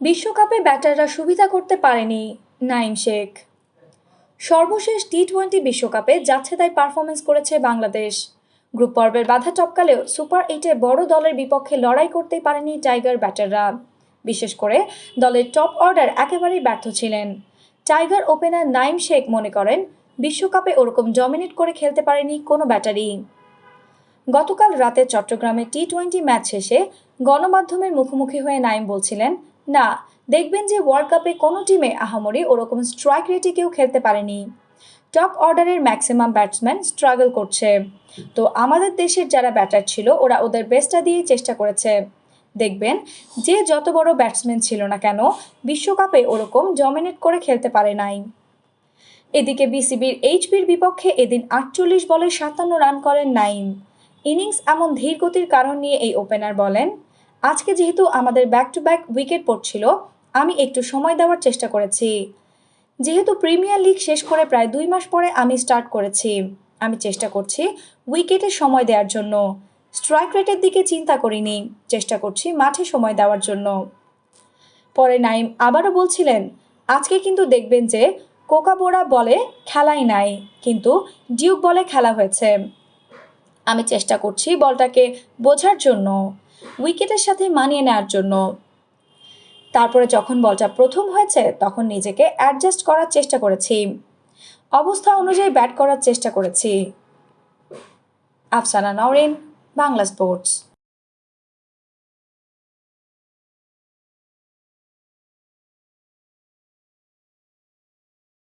বিশ্বকাপে ব্যাটাররা সুবিধা করতে পারেনি নাইম শেখ। সর্বশেষ টি টোয়েন্টি বিশ্বকাপে যাচ্ছে তাই পারফরমেন্স করেছে বাংলাদেশ। গ্রুপ পর্বের বাধা টপকালেও সুপার এইটে বড় দলের বিপক্ষে লড়াই করতেই পারেনি টাইগার ব্যাটাররা। বিশেষ করে দলের টপ অর্ডার একেবারেই ব্যর্থ ছিলেন। টাইগার ওপেনার নাইম শেখ মনে করেন, বিশ্বকাপে ওরকম ডমিনেট করে খেলতে পারেনি কোনো ব্যাটারি গতকাল রাতে চট্টগ্রামে টি টোয়েন্টি ম্যাচ শেষে গণমাধ্যমের মুখোমুখি হয়ে নাইম বলছিলেন না, দেখবেন যে ওয়ার্ল্ড কাপে কোনো টিমে আহামরি ওরকম স্ট্রাইক রেটে কেউ খেলতে পারেনি। টপ অর্ডারের ম্যাক্সিমাম ব্যাটসম্যান স্ট্রাগল করছে। তো আমাদের দেশের যারা ব্যাটার ছিল, ওরা ওদের বেস্টটা দিয়েই চেষ্টা করেছে। দেখবেন যে যত বড় ব্যাটসম্যান ছিল না কেন, বিশ্বকাপে ওরকম ডমিনেট করে খেলতে পারে নাই। এদিকে বিসিবির এইচপির বিপক্ষে এদিন আটচল্লিশ বলে সাতান্ন রান করেন নাইম। ইনিংস এমন ধীর গতির কারণ নিয়ে এই ওপেনার বলেন আজকে যেহেতু আমাদের ব্যাক টু ব্যাক উইকেট পড়ছিল আমি একটু সময় দেওয়ার চেষ্টা করেছি। যেহেতু প্রিমিয়ার লিগ শেষ করে প্রায় দুই মাস পরে আমি স্টার্ট করেছি, আমি চেষ্টা করছি উইকেটে সময় দেওয়ার জন্য। স্ট্রাইক রেটের দিকে চিন্তা করিনি, চেষ্টা করছি মাঠে সময় দেওয়ার জন্য। পরে নাইম আবারও বলছিলেন, আজকে কিন্তু দেখবেন যে কোকা কোকাবোরা বলে খেলাই নাই, কিন্তু ডিউক বলে খেলা হয়েছে। আমি চেষ্টা করছি বলটাকে বোঝার জন্য। উইকেটের সাথে মানিয়ে নেওয়ার জন্য। তারপরে যখন বলটা প্রথম হয়েছে, তখন নিজেকে অ্যাডজাস্ট করার চেষ্টা করেছি। অবস্থা অনুযায়ী ব্যাট করার চেষ্টা করেছি। আফসানা নওরিন, বাংলা স্পোর্টস